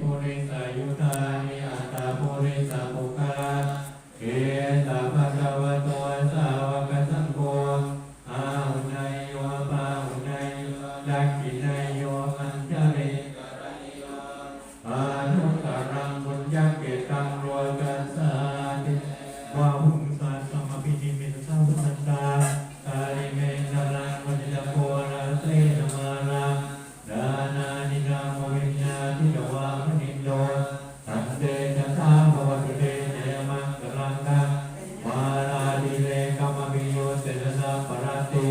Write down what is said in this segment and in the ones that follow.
ปุริสายุทานิอัตตาปุริสาปุคลาเอตาภะคะวะโตสาวกสังโฆอาุนายโยปาหุนายโยดักขินายโยอันจ เป็นระนาบราติ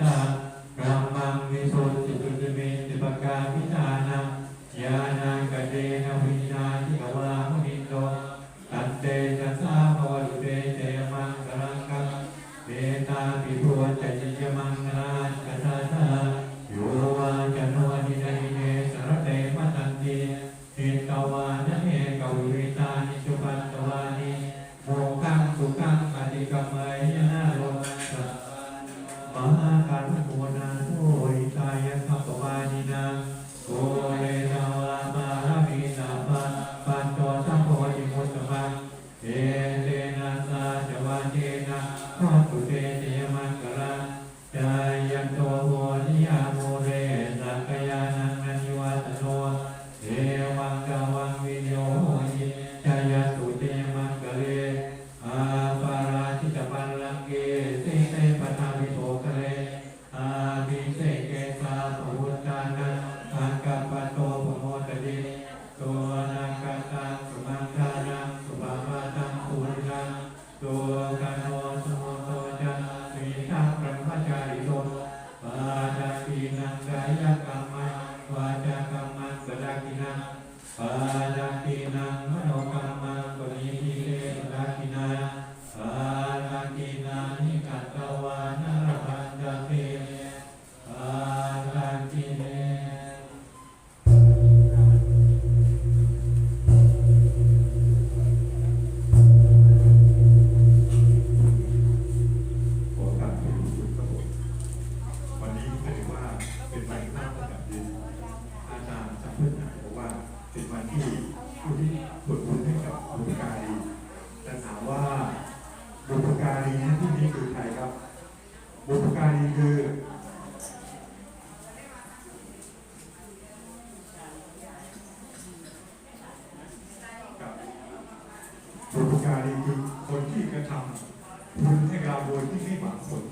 จากรรมังวิสุทธิจุตเมติปกาพิธานังาณังกเตนวินาทิวาหุนิโตตันเตจัสสาภวตุเตเตมังกรังกัเมตตาปิพุวัจจิยมัง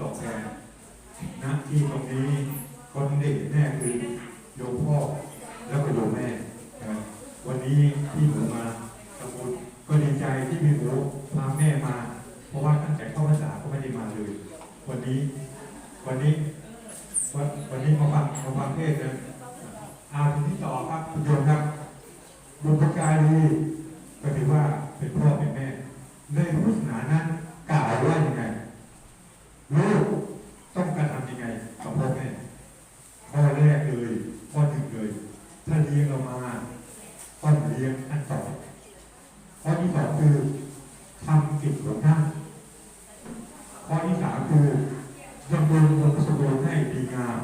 ตกแล้หน้าที่ตรงนี้คนเด็กแน่คือโยมพ่อแล้วก็โยมแม่วันนี้ที่ผมมาทมุดก็ดีใจที่พี่หมูพาแม่มา เพราะว่าตั้งแต่เข้าภาษาก็ไม่ได้มาเลย วันนี้ วันนี้วันวันนี้มาฟังมาฟังเทศน์นะอาคนที่ต่อครับคุณโยมครับบุญกายดี เลี้ยงเรามาก็เลี้ยงอันต่อข้อที่สองคือทำกิจของท่านข้อที่สามคือบำรุงบำรณ์ให้ดีงาม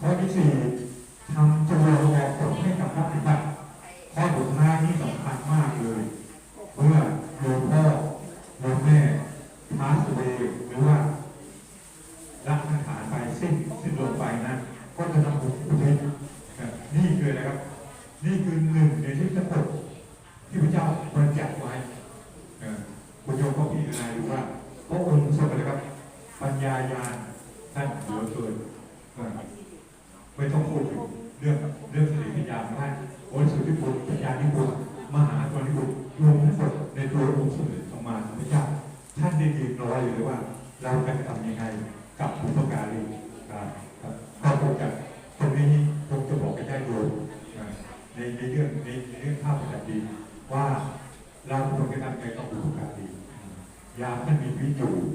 ข้อที่สี่ ก็พิจารณาดูว่าพระองค์ทรงอะไรครับ ปัญญาญาณท่นเหลือเกินไม่ต้องพูดถึงเรื่องเรื่องสติปัญญาของท่โอ้สุทธิบุตรปัญญานิบุตรมหาตริบุตรรวมทั้งหมดในตัวองค์สมเด็จพระมาสัมพุทธเจ้าท่านได้ยืนรออยู่เลยว่า เราจะทำยังไงกับผู้ต้องการนี้ครับครับก็คงจะตรงนี้คงจะบอกกันได้โยในในเรื่องใน ท่